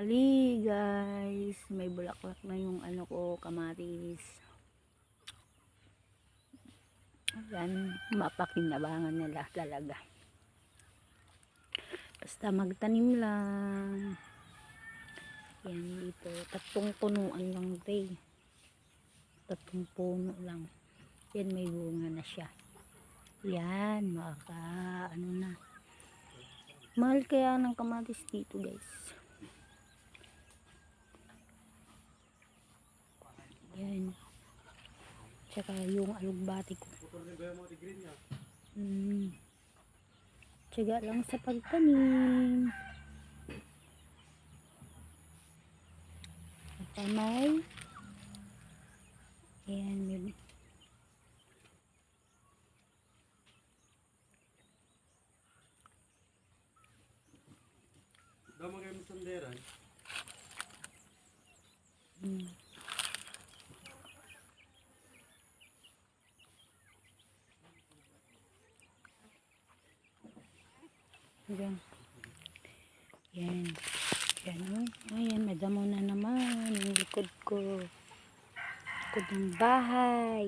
Ali guys, may bulaklak na yung ano ko, kamatis. Yan, mapakinabangan nila talaga. Basta magtanim lang. Yan dito, tatlong punuan lang eh. Tatlong puno lang. Yan, may bunga na siya. Yan, maka, ano na. Mahal kaya ng kamatis dito guys. Yan. Tsaka yung alugbati ko. Hmm. Tsaga lang sa pagtanim. Panay. Ayan, may Dama kayo sa sanderan. hmm. Ayan. Yan. Yan, oh. Ayan, madamo na naman yung likod ko. Likod ng bahay